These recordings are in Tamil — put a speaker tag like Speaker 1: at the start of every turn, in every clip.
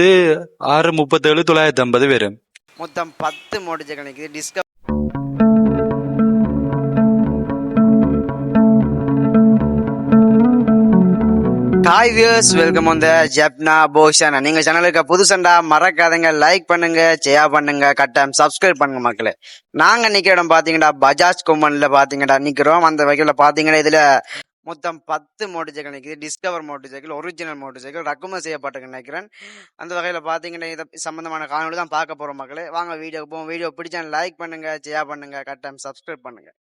Speaker 1: இது ஆறு முப்பத்தேழு தொள்ளாயிரத்தி ஐம்பது வரும்
Speaker 2: மொத்தம் பத்து மோட்டர் கணக்கு. Discount discover hi views welcome வந்து ஜப்னா போஷன் நீங்க சேனலுக்கு புதுசண்டா மறக்காதங்க. லைக் பண்ணுங்க ஷேர் பண்ணுங்க கட்டாயம் சப்ஸ்கிரைப் பண்ணுங்க மக்களே. நாங்க நிக்கிற இடம் பார்த்தீங்கன்னா பஜாஜ் கும்பனில் பார்த்தீங்கன்னா நிற்கிறோம் அந்த வகையில் பார்த்தீங்கன்னா இதில் மொத்தம் பத்து motor cycle discover motor cycle original motor cycle ரக்குமதி செய்யப்பட்டிருக்கு நினைக்கிறேன். அந்த வகையில் பார்த்தீங்கன்னா இதை சம்மந்தமான காணொலி தான் பார்க்க போகிறோம் மக்களே. வாங்க வீடியோக்கு போவோம். வீடியோ பிடிச்சா லைக் பண்ணுங்க ஷேர் பண்ணுங்க கட்டாயம் சப்ஸ்கிரைப் பண்ணுங்க.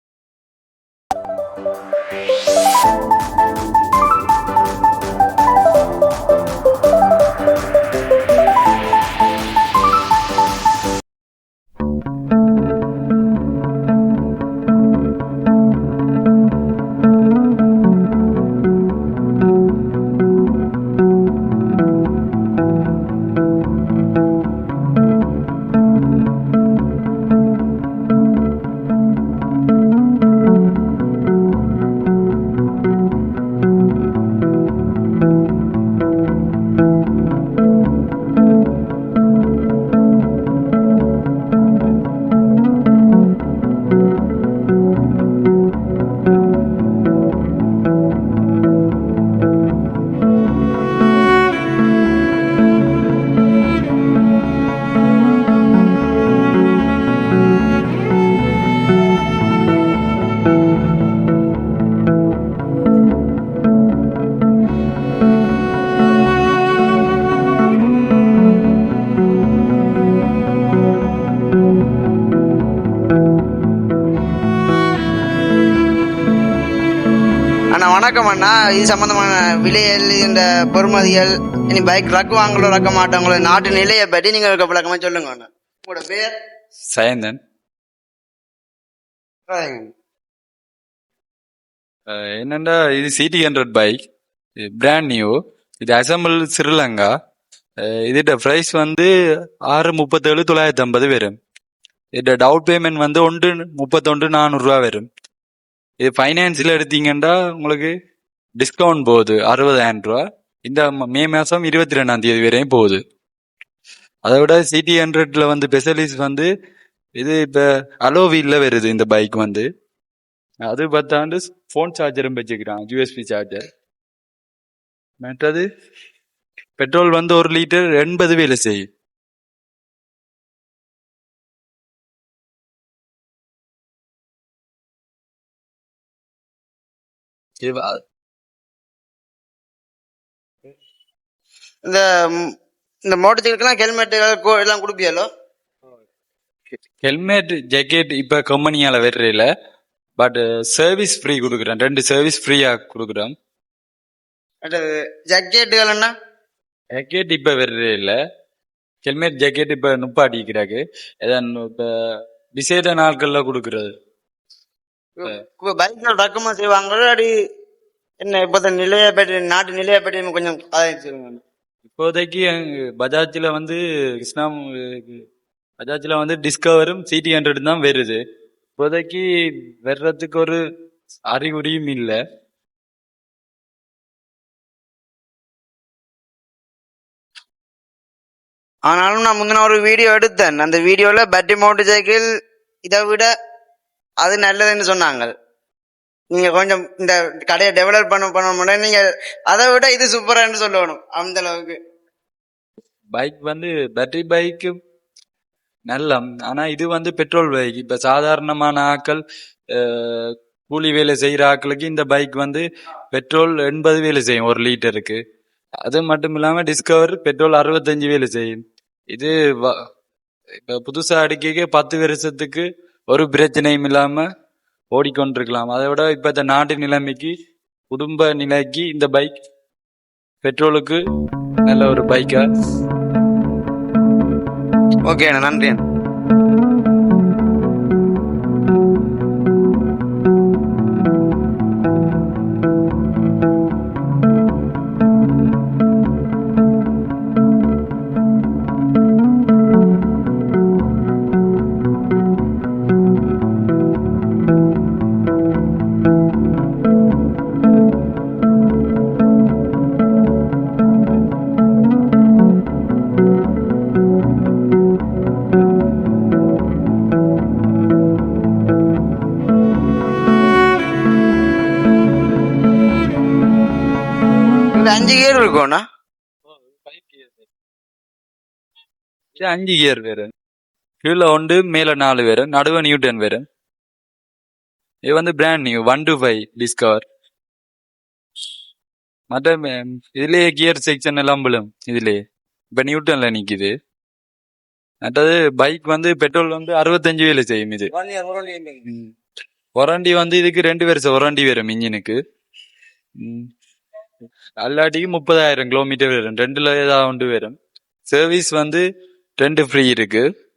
Speaker 2: அண்ணா வணக்கம் அண்ணா. இது சம்பந்தமான விலைகள் இந்த பொறுமதிகள் இனி பைக் ரக்கு வாங்களோ ரக்க மாட்டாங்களோ நாட்டு நிலையை பற்றி நீங்கள் விளக்கமாக சொல்லுங்க அண்ணா. உங்களோட பேர்?
Speaker 1: சயந்தன். என்னண்டா இது CD hundred bike brand new இது அசம்பிள் ஸ்ரீலங்கா இதோட ப்ரைஸ் வந்து ஆறு முப்பத்தேழு தொள்ளாயிரத்தி ஐம்பது வரும். இதோட டவுட் பேமெண்ட் வந்து ஒன்று முப்பத்தொன்று நானூறுரூவா வரும். இது ஃபைனான்ஸில் எடுத்தீங்கன்னா உங்களுக்கு டிஸ்கவுண்ட் போகுது. அறுபதாயிரம் ரூபா இந்த மே மாதம் இருபத்தி ரெண்டாம் தேதி வரையும் போகுது. அதை விட சிடி ஹண்ட்ரட்ல வந்து ஸ்பெஷலிஸ்ட் வந்து இது இப்போ அலோவியில் வருது இந்த பைக் வந்து. அது பத்தாண்டு ஃபோன் சார்ஜரும் வச்சுக்கிறான் யூஎஸ்பி சார்ஜர் மற்றது பெட்ரோல் வந்து ஒரு லிட்டர் எண்பது வேலை செய்யும். அ-
Speaker 2: இந்த இந்த ஹெல்மெட்டுகள் கோ- எல்லாம் கொடுப்பியாலோ?
Speaker 1: ஹெல்மெட் ஜாக்கெட் இப்ப கம்பெனியால வர்றதில்ல பட் சர்வீஸ் ஃப்ரீ கொடுக்குறேன். ரெண்டு சர்வீஸ் ஃப்ரீயா கொடுக்குறோம்.
Speaker 2: ஜக்கெட்டுகள் என்ன?
Speaker 1: ஜாக்கெட் இப்ப வர்றதில்ல ஹெல்மெட் ஜாக்கெட் இப்ப நுப்பாட்டிக்கிறாக்கு ஏதான் இப்ப விசேட நாட்கள்ல கொடுக்கறது.
Speaker 2: இப்போ பைக்கில் ரக்கமாக செய்வாங்களோ அடி என்ன இப்போ நிலையை பற்றி நாட்டு நிலையை இன்னும் கொஞ்சம் அதை சொல்லுங்க
Speaker 1: இப்போதைக்கு பஜாஜ்ல வந்து கிருஷ்ணாம் பஜாஜ்ல வந்து டிஸ்கவரும் சிடி ஹண்ட்ரட் தான் வருது. இப்போதைக்கு வர்றதுக்கு ஒரு அறிகுறியும் இல்லை.
Speaker 2: ஆனாலும் நான் முந்தின ஒரு வீடியோ எடுத்தேன். அந்த வீடியோவில் பேட்டரி மோட்டர் சைக்கிள் இதை விட அது நல்லதுன்னு சொன்னாங்க. நீங்க கொஞ்சம் இந்த கடையை டெவலப் பண்ண பண்ண முடியும் நீங்க அதை விட இது சூப்பரானு சொல்லணும் அந்த அளவுக்கு.
Speaker 1: பைக் வந்து பேட்டரி பைக்கு நல்ல ஆனா இது வந்து பெட்ரோல் பைக் இப்ப சாதாரணமான ஆக்கள் கூலி வேலை செய்யற ஆட்களுக்கு இந்த பைக் வந்து பெட்ரோல் எண்பது வேலை செய்யும் ஒரு லிட்டருக்கு அது மட்டும் இல்லாம டிஸ்கவர் பெட்ரோல் அறுபத்தஞ்சு வேலை செய்யும். இது வ- இப்ப புதுசா அடிக்க பத்து வருஷத்துக்கு ஒரு பிரச்சனையும் இல்லாம ஓடிக்கொண்டிருக்கலாம். அதை விட இப்ப இந்த நாட்டு நிலைமைக்கு குடும்ப நிலைக்கு இந்த பைக் பெட்ரோலுக்கு நல்ல ஒரு பைக்கா
Speaker 2: ஓகே அண்ணா நன்றி அஞ்சு கியர் இருக்கும்ண்ணா
Speaker 1: இது அஞ்சு கியர் வரும் கீழே ஒன்று மேல நாலு வரும் நடுவே நியூட்டன் வரும் இது வந்து brand new one two five discover மற்ற ம், இதுலயே கியர் செக்ஷன் எல்லாம் விழும் இதுலயே. இப்ப நியூட்டன்ல நிக்குது. மற்றது பைக் வந்து பெட்ரோல் வந்து அறுபத்தஞ்சு வேலை செய்யும் இது. ஒரண்டி வந்து இதுக்கு ரெண்டு வருஷம் ஒரண்டி வரும் இன்ஜினுக்கு ம். அல்லாட்டிக்கு முப்பதாயிரம் கிலோமீட்டர் வரும். ரெண்டுல ஏதாவது ஒன்று வரும். சர்வீஸ் வந்து ரெண்டு ஃப்ரீ இருக்கு.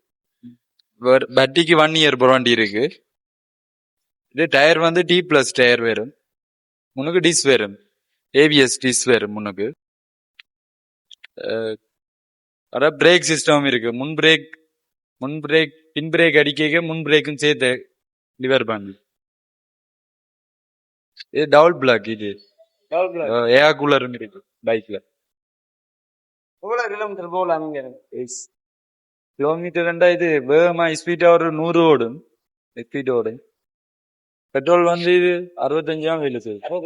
Speaker 1: வர்- பட்டிக்கு ஒன் இயர் வாரண்டி இருக்கு. இது டயர் வந்து டி பிளஸ் டயர் வரும். உனக்கு டிஸ் வரும். ஏபிஎஸ் டிஸ் வரும் உனக்கு அஹ், அதான் பிரேக் சிஸ்டம் இருக்கு. முன் பிரேக் முன் பிரேக் பின் பிரேக் அடிக்க முன் பிரேக்கும் சேர்த்து டிவர் பண்ணு. இது டபுள் பிளாக் இது. ஏர் கூலரும் இருக்கு பைக்ல
Speaker 2: எவ்வளவு கிலோமீட்டர் போகலாம்
Speaker 1: கிலோமீட்டர் ரெண்டா இது வேகமா ஸ்பீடா ஒரு நூறு ஓடும். ஸ்பீட் ஓடும். பெட்ரோல் வந்து இது அறுபத்தஞ்சா வேலை செய்யுது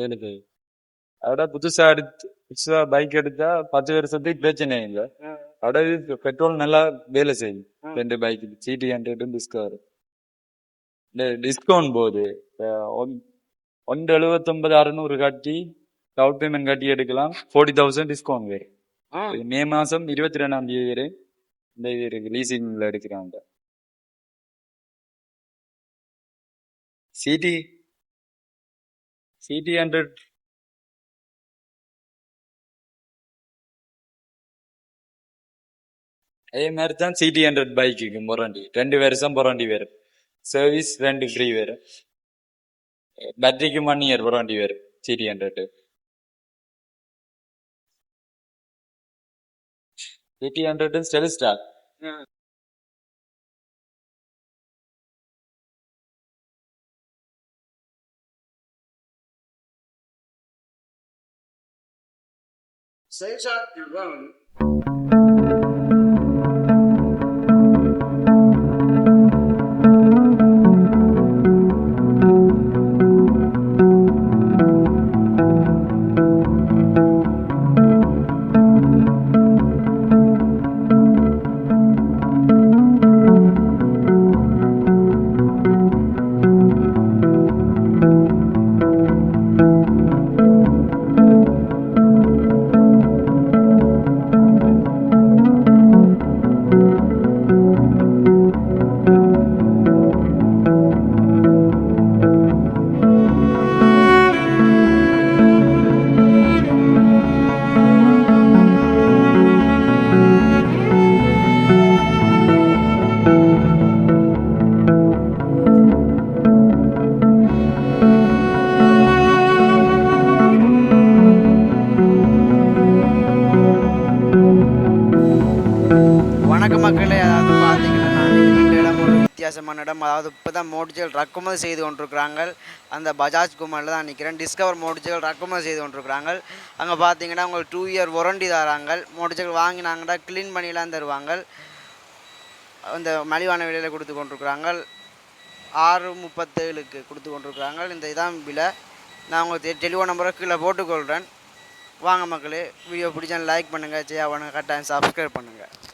Speaker 1: வேலை செய்யுது அதோட புதுசா எடுத்து புதுசா பைக் எடுத்தா பத்து வருஷத்துக்கு பிரச்சனை இல்லை. அதோட பெட்ரோல் நல்லா வேலை செய்யும். ரெண்டு பைக் சிடி ஹண்ட்ரடும் டிஸ்கவர் டிஸ்கவுண்ட் போகுது. ஒன்று எழுபத்தொன்பது அறுநூறு கட்டி டவுன் பேமெண்ட் கட்டி எடுக்கலாம். ஃபோர்ட்டி தௌசண்ட் டிஸ்கவுண்ட் வேறு. மே மாசம் இருபத்தி ரெண்டாம் தேதி வரை இந்த இருக்கு லீசிங்ல எடுக்கிறாங்க. சிடி சிடி ஹண்ட்ரட் அதே மாதிரி தான் சிடி ஹண்ட்ரட் பைக்குக்கு முரண்டி ரெண்டு வருஷம் புரண்டி வரும் சர்வீஸ் ரெண்டு ஃப்ரீ வரும் பேட்டரிக்கு ஒன் இயர் புரண்டி வரும் சிடி ஹண்ட்ரட் சிடி ஹண்ட்ரட் ஸ்டெலிஸ்டா
Speaker 2: வணக்க மக்களே அதாவது பார்த்தீங்கன்னா நான் இந்த இடம் ஒரு வித்தியாசமான இடம். அதாவது இப்போ தான் மோடிச்சல் ரக்குமதி செய்து கொண்டிருக்கிறாங்க. அந்த பஜாஜ் குமாரில் தான் நிற்கிறேன் டிஸ்கவர் மோடிச்சல் ரக்குமதி செய்து கொண்டிருக்கிறாங்க. அங்கே பார்த்தீங்கன்னா உங்களுக்கு டூ இயர் ஒரண்டி தராங்க. மோடிச்சல் வாங்கினாங்கன்னா க்ளீன் பண்ணிலாம் தருவாங்க. அந்த மலிவான விலையில் கொடுத்து கொண்டிருக்கிறாங்க. ஆறு முப்பத்தேழுக்கு கொடுத்து கொண்டிருக்கிறாங்க. இந்த இதான் விலை. நான் உங்களுக்கு டெலிஃபோன் நம்பரை கீழே போட்டுக்கொள்கிறேன் வாங்க மக்களே வீடியோ பிடிச்சா லைக் பண்ணுங்கள் ஜெயா பண்ணுங்கள் கட்டாயம் சப்ஸ்கிரைப் பண்ணுங்கள்